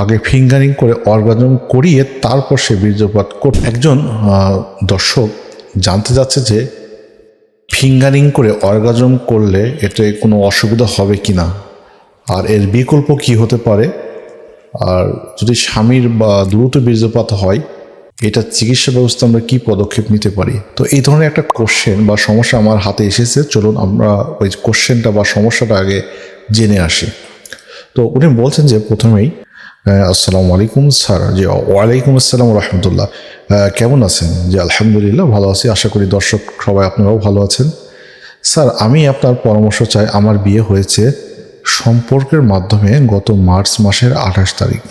আগে ফিঙ্গারিং করে অর্গাজম করিয়ে তারপর সে বীর্যপাত কর একজন দর্শক জানতে যাচ্ছে যে ফিঙ্গারিং করে অর্গাজম করলে এতে কোনো অসুবিধা হবে কি না আর এর বিকল্প কি হতে পারে? আর যদি স্বামীর বা দ্রুত বীর্যপাত হয়, এটা চিকিৎসা ব্যবস্থা আমরা কি পদক্ষেপ নিতে পারি? তো এই ধরনের একটা কোশ্চেন বা সমস্যা আমার হাতে এসেছে, চলুন আমরা ওই কোশ্চেনটা বা সমস্যাটা আগে জেনে আসি। তো উনি বলছেন যে প্রথমেই আসসালামু আলাইকুম স্যার। জি, ওয়ালাইকুম আসসালাম রহমতুল্লাহ। কেমন আছেন? জি, আলহামদুলিল্লাহ ভালো আছি। আশা করি দর্শক সবাই আপনারাও ভালো আছেন। স্যার, আমি আপনার পরামর্শ চাই, আমার বিয়ে হয়েছে সম্পর্কের মাধ্যমে গত মার্চ মাসের আঠাশ তারিখ।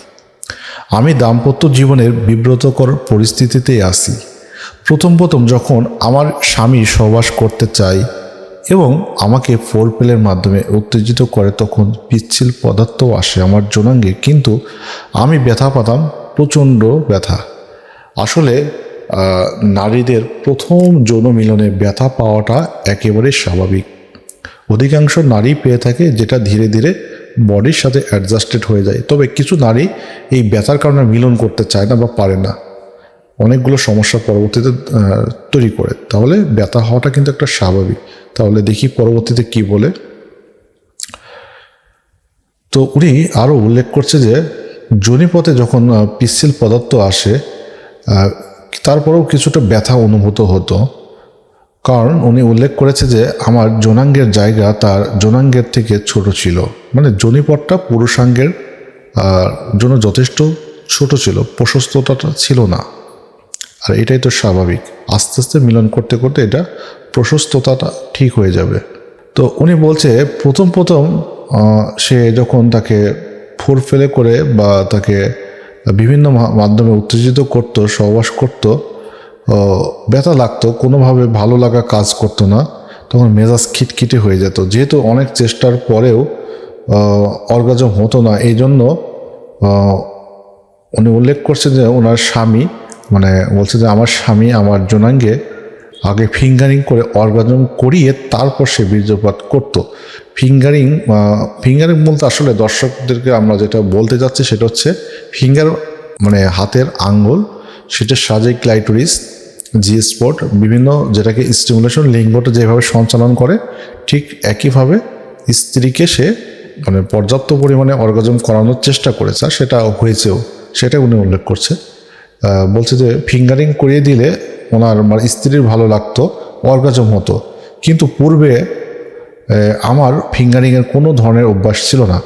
আমি দাম্পত্য জীবনের বিব্রতকর পরিস্থিতিতে আছি। প্রথম প্রথম যখন আমার স্বামী সহবাস করতে চাই এবং আমাকে ফোর পেলের মাধ্যমে উত্তেজিত করে তখন পিচ্ছিল পদার্থ আসে আমার জনাঙ্গে, কিন্তু আমি ব্যথা পাতাম, প্রচণ্ড ব্যথা। আসলে নারীদের প্রথম যৌন মিলনে ব্যথা পাওয়াটা একেবারে স্বাভাবিক। অধিকাংশ নারী পেয়ে থাকে যেটা ধীরে ধীরে বডির সাথে অ্যাডজাস্টেড হয়ে যায়। তবে কিছু নারী এই ব্যথার কারণে মিলন করতে চায় না বা পারে না। অনেকগুলো সমস্যা পরবর্তীতে তৈরি করে। তাহলে ব্যথা হওয়াটা কিন্তু একটা স্বাভাবিক। তাহলে দেখি পরবর্তীতে কি বলে। তো উনি আরও উল্লেখ করছে যে, জনিপথে যখন পিচ্ছিল পদার্থ আসে তারপরেও কিছুটা ব্যথা অনুভূত হতো। কারণ উনি উল্লেখ করেছে যে, আমার জনাঙ্গের জায়গা তার জনাঙ্গের থেকে ছোট ছিল। মানে জনিপথটা পুরুষাঙ্গের জন্য যথেষ্ট ছোট ছিল, প্রশস্ততাটা ছিল না। আর এটাই তো স্বাভাবিক। আস্তে আস্তে মিলন করতে করতে এটা প্রশস্ততাটা ঠিক হয়ে যাবে। তো উনি বলছে, প্রথম প্রথম সে যখন তাকে ফোর ফেলে করে বা তাকে বিভিন্ন মাধ্যমে উত্তেজিত করতো, সহবাস করতো ব্যথা লাগতো, কোনোভাবে ভালো লাগা কাজ করতো না, তখন মেজাজ খিটখিটে হয়ে যেত। যেহেতু অনেক চেষ্টার পরেও অর্গাজম হতো না এই জন্য উনি উল্লেখ করছেন যে ওনার স্বামী মানে বলছে যে আমার স্বামী আমার জনাঙ্গে আগে ফিঙ্গারিং করে অর্গাজম করিয়ে তারপর সে বীর্যপাত করত। ফিঙ্গারিং ফিঙ্গারিং বলতে আসলে দর্শকদেরকে আমরা যেটা বলতে যাচ্ছি সেটা হচ্ছে ফিঙ্গার মানে হাতের আঙ্গুল, সেটা সাজে ক্লাইটোরিস জি স্পট বিভিন্ন যেটাকে স্টিমুলেশন লিঙ্গটা যেভাবে সঞ্চালন করে, ঠিক একইভাবে স্ত্রীকে সে মানে পর্যাপ্ত পরিমাণে অর্গাজম করানোর চেষ্টা করেছে সেটা হয়েছেও, সেটা উনি উল্লেখ করছে। বলছে যে ফিঙ্গারিং করিয়ে দিলে ওনার মানে স্ত্রীর ভালো লাগতো, অর্গাজম হতো। কিন্তু পূর্বে আমার ফিঙ্গারিংয়ের কোনো ধরনের অভ্যাস ছিল না।